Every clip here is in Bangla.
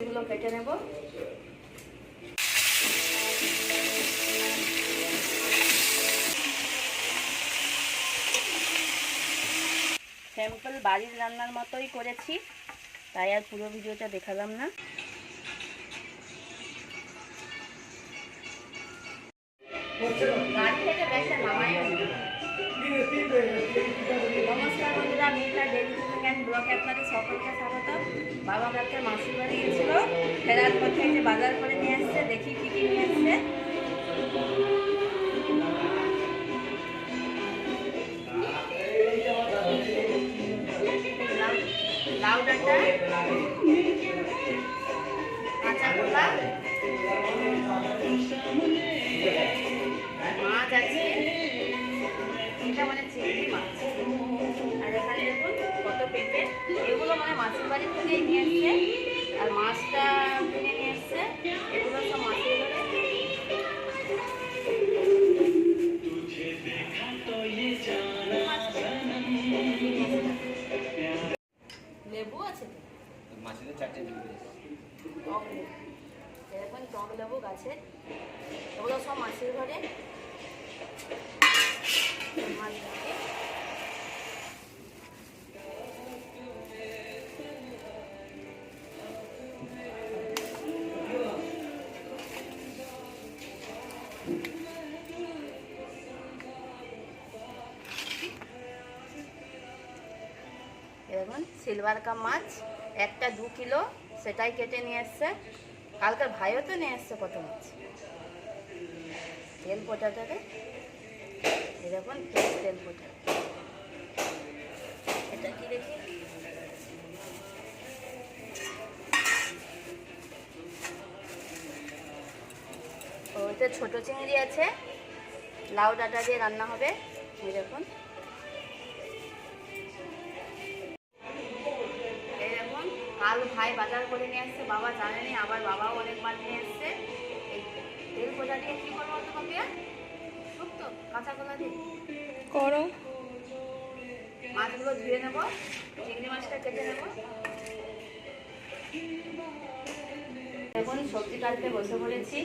এগুলো কেটে নেব। সিম্পল বাড়ির রান্নার মতোই করেছি, তাই আর পুরো ভিডিওটা দেখালাম না। গাড়ি থেকে ব্যাগটা নামাই। নমস্কার বন্ধুরা মিতা ডেলি কুকিং অ্যান্ড ব্লগে আপনাদের সকলকে স্বাগত। বাবা কালকে মাসির বাড়ি গিয়েছিল, ফেরার পথে যে বাজার করে নিয়ে আসছে দেখি কি কি নিয়ে আসছে লাউ ডাঁটা, কাঁচা কলা মাছ আছে। এটা মানে চিংড়ি মাছ আর এখানে দেখুন কত পেঁপে, এগুলো মানে মাছের বাড়ি থেকেই নিয়ে এসছে। আর মাছটা কিনে নিয়ে এসছে। সিলভার কাপ মাছ, একটা দু কিলো, সেটাই কেটে নিয়ে এসছে। কালকের ভাইও তো নিয়ে এসছে কত মাছ। তেল পোটাটাকে ফ্রেশ তেল পোটা এটা কি দেখি? ওইতে ছোটো চিংড়ি আছে, লাউ ডাঁটা দিয়ে রান্না হবে, এই কাল ভাই বাজার করে নিয়ে আসছে বাবা জানে জানেনি আবার বাবাও অনেকবার নিয়ে আসছে এই তেল পোজা দিয়ে কী করব তো পাপিয়া? শুক্তো কাঁচা কলা দিয়ে। করো। মাছগুলো ধুয়ে নেব চিংড়ি মাছটা কেটে নেব। এখন সবজি কাটতে বসে পড়েছি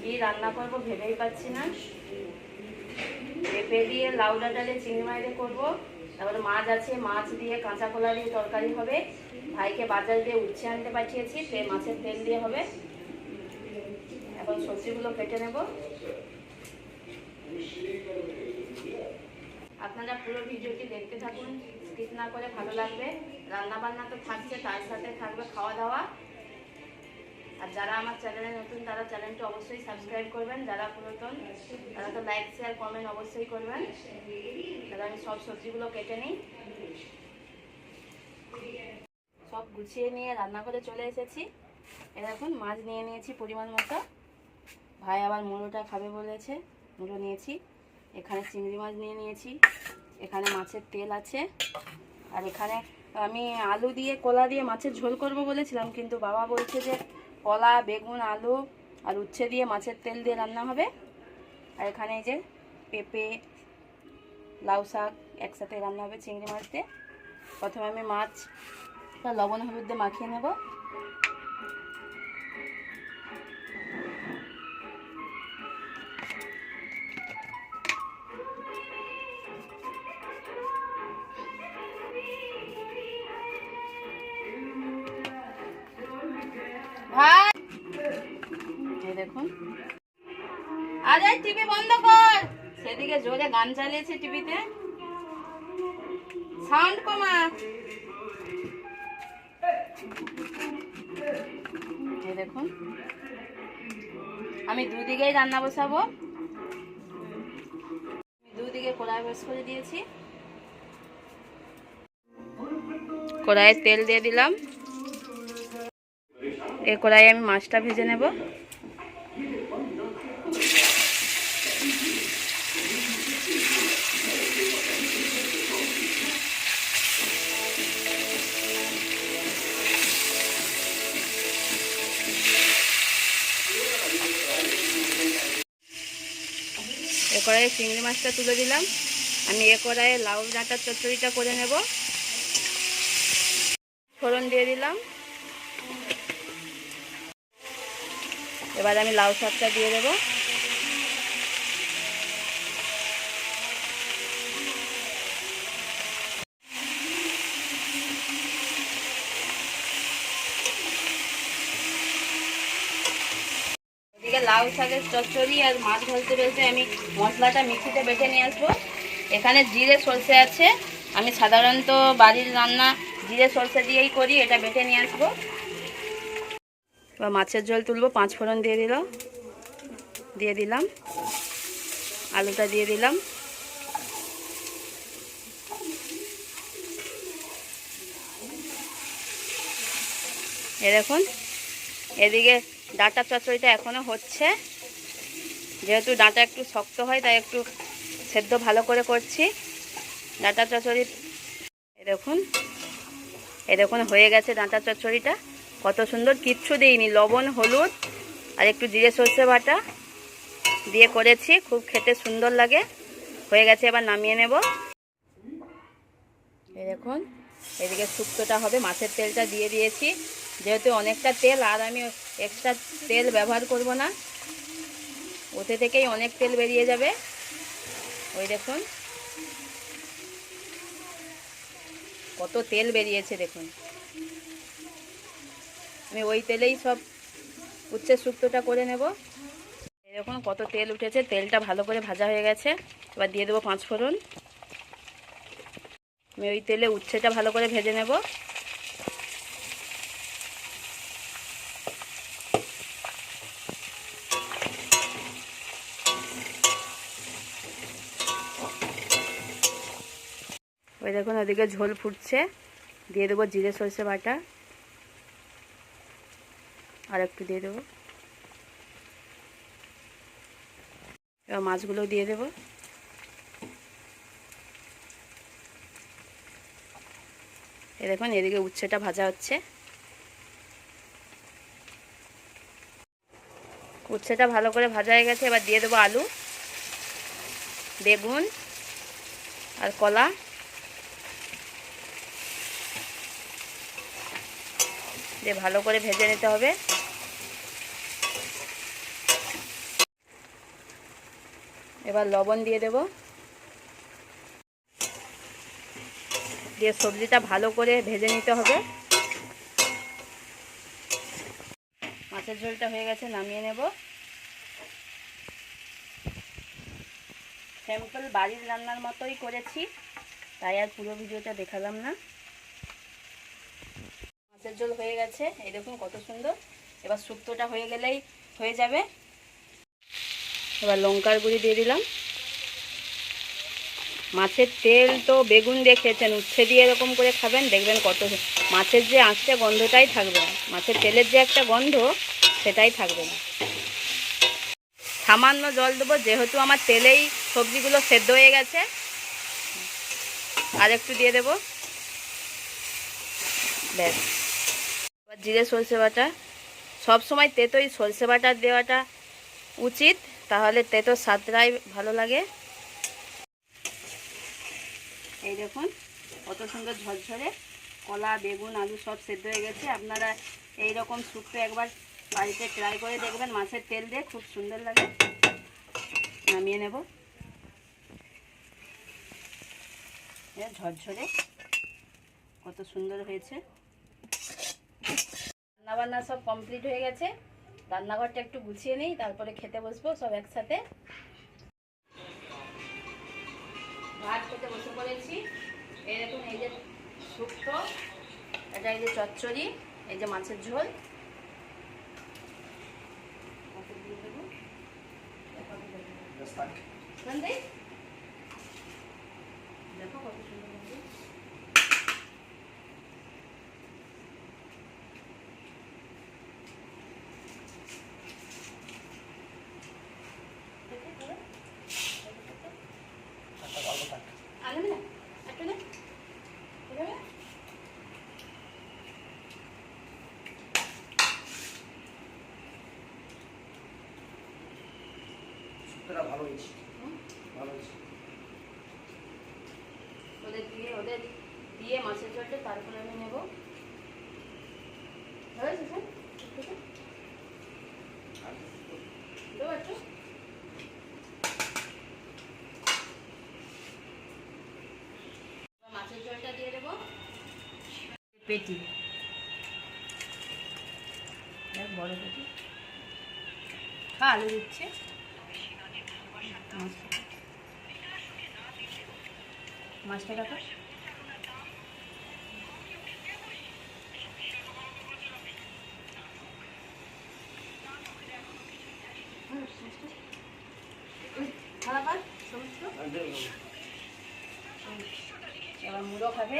কি রান্না করব ভেবেই পাচ্ছি না। পেঁপে দিয়ে লাউ ডালে চিংড়ি দিয়ে করব। তারপরে মাছ আছে, মাছ দিয়ে কাঁচা কলা দিয়ে তরকারি হবে। ভাইকে বাজার দিয়ে উচ্ছে আনতে পাঠিয়েছি, তে মাছের তেল দিয়ে হবে। এখন সবজিগুলো কেটে নেব। আপনারা পুরো ভিডিওটি দেখতে থাকুন, স্কিপ না করে ভালো লাগবে। রান্না বান্না তো থাকছে, তার সাথে থাকবে খাওয়া দাওয়া। আর যারা আমার চ্যানেলে নতুন, তারা চ্যানেলটি অবশ্যই সাবস্ক্রাইব করবেন। যারা পুরাতন, তারা তো লাইক শেয়ার কমেন্ট অবশ্যই করবেন। তাহলে আমি সব সবজিগুলো কেটে নিই। সব গুছিয়ে নিয়ে রান্না করে চলে এসেছি। এ মাছ নিয়ে নিয়েছি পরিমাণ মতো। ভাই আবার মুড়োটা খাবে বলেছে মুড়ো নিয়েছি। এখানে চিংড়ি মাছ নিয়ে নিয়েছি। এখানে মাছের তেল আছে। আর এখানে আমি আলু দিয়ে, কলা দিয়ে মাছের ঝোল করব বলেছিলাম, কিন্তু বাবা বলছে যে কলা, বেগুন, আলু আর উচ্ছে দিয়ে মাছের তেল দিয়ে রান্না হবে। আর এখানে এই যে পেঁপে, লাউ শাক একসাথে রান্না হবে চিংড়ি মাছ দিয়ে প্রথমে আমি মাছ, লবণ, হলুদ দিয়ে মাখিয়ে নেব। আরে টিভি বন্ধ কর। সেদিকে জোরে গান চালিয়েছে টিভিতে। সাউন্ড কমা। দেখুন। আমি দুদিকেই রান্না বসাবো। দুদিকে কড়াই বেশ করে দিয়েছি। কড়াইয়ে তেল দিয়ে দিলাম। এ কড়াই আমি মাছটা ভেজে নেব। কড়াইয়ে চিংড়ি মাছটা তুলে দিলাম। আমি এ কড়াইয়ে লাউ ডাঁটার চচ্চড়িটা করে নেব। ফোড়ন দিয়ে দিলাম। এবার আমি লাউ শাকটা দিয়ে দেবো। লাউ শাকের চচ্চড়ি আর মাছ ভাজতে বেলতে আমি মশলাটা মিক্সিতে বেটে নিয়ে আসব। এখানে জিরে সর্ষে আছে। আমি সাধারণত বাড়ির রান্না জিরে সর্ষে দিয়েই করি, এটা বেটে নিয়ে আসব। এবার মাছের ঝোল তুলবো, পাঁচ ফোড়ন দিয়ে দিল দিয়ে দিলাম। আলুটা দিয়ে দিলাম। এ দেখুন এদিকে ডাঁটা চচ্চড়িটা এখনও হচ্ছে। যেহেতু ডাঁটা একটু শক্ত হয়, তাই একটু সেদ্ধ ভালো করে করছি। ডাঁটা চচ্চড়ি এ দেখুন এ দেখুন হয়ে গেছে ডাঁটা চচ্চড়িটা কত সুন্দর, কিচ্ছু দিইনি, লবণ, হলুদ, আর একটু জিরে সর্ষে বাটা দিয়ে করেছি, খুব খেতে সুন্দর লাগে। হয়ে গেছে, এবার নামিয়ে নেব। এই দেখুন, এদিকে শুক্তটা হবে, মাছের তেলটা দিয়ে দিয়েছি। যেহেতু অনেকটা তেল, আর আমি এক্সট্রা তেল ব্যবহার করব না। ওতে থেকেই অনেক তেল বেরিয়ে যাবে। ওই দেখুন। কত তেল বেরিয়েছে, দেখুন। আমি ওই তেলেই সব উচ্ছে শুক্তোটা করে নেব। এরকম কত তেল উঠেছে। তেলটা ভালো করে ভাজা হয়ে গেছে। এবার দিয়ে দেবো পাঁচ ফোড়ন আমি ওই তেলে উচ্ছেটা ভালো করে ভেজে নেব। ওই দেখুন ওদিকে ঝোল ফুটছে। দিয়ে দেবো জিরে সরষে বাটা। আর একটু দিয়ে দেবো। এবার মাছগুলো দিয়ে দেবো। এ দেখুন, এদিকে উচ্ছেটা ভাজা হচ্ছে। উচ্ছেটা ভালো করে ভাজা হয়ে গেছে, এবার দিয়ে দেবো আলু, বেগুন আর কলা। দিয়ে ভালো করে ভেজে নিতে হবে। এবার লবণ দিয়ে দেব। দিয়ে সবজিটা ভালো করে ভেজে নিতে হবে। মাছের ঝোলটা হয়ে গেছে, নামিয়ে নেব। সিম্পল বাড়ির রান্নার মতোই করেছি, তাই আর পুরো ভিডিওটা দেখালাম না। মাছের ঝোল হয়ে গেছে। এই দেখুন কত সুন্দর। এবার শুক্তোটা হয়ে গেলেই হয়ে যাবে। এবার লঙ্কার গুঁড়ি দিয়ে দিলাম। মাছের তেল তো বেগুন দিয়ে খেয়েছেন, উচ্ছে দিয়ে এরকম করে খাবেন, দেখবেন কত মাছের যে আঁচটা গন্ধটাই থাকবে না। মাছের তেলের যে একটা গন্ধ, সেটাই থাকবে না। সামান্য জল দেবো, যেহেতু আমার তেলেই সবজিগুলো সেদ্ধ হয়ে গেছে। আর একটু দিয়ে দেবো। ব্যাস। জিরে সরষে বাটা। সব সময় তেতোই সরষে বাটা দেওয়াটা উচিত, তাহলে তেতো স্বাদটাই ভালো লাগে। এই দেখুন, কত সুন্দর ঝরঝরে কলা, বেগুন, আলু সব সেদ্ধ হয়ে গেছে। আপনারা এই রকম শুক্তো একবার বাড়িতে ট্রাই করে দেখবেন, মাছের তেল দিয়ে খুব সুন্দর লাগে। নামিয়ে নেব। ঝরঝরে কত সুন্দর হয়েছে। রান্নাবান্না সব কমপ্লিট হয়ে গেছে। রান্নাঘরটা একটু গুছিয়ে নিই তারপরে খেতে বসবো সব একসাথে। ভাত খেতে বসে পড়েছি। এই দেখুন এই যে শুক্তো এটা এই যে চচ্চড়ি এই যে মাছের ঝোল? দেখো কত না ভালো হয়েছে। ভালো হয়েছে। ওদের দিয়ে ওদের দিয়ে মাছের ঝোলটা তারপরে আমি নেব। হ্যাঁ, দেবো একটু। মাছের পেটি। বড় পেটি। খা আলু দিচ্ছে। মাছটা খারাপ আর সমস্ত এবার মুড়ো খাবে।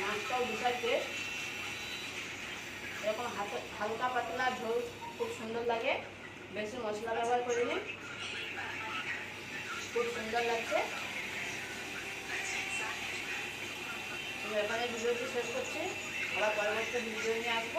মাছটাও বিশাল এরকম হালকা পাতলা ঝোল খুব সুন্দর লাগে। বেশি মশলা ব্যবহার করিনি। খুব সুন্দর লাগছে। এখানে ভিডিওটি শেষ করছি। আবার পরবর্তী ভিডিও নিয়ে আসব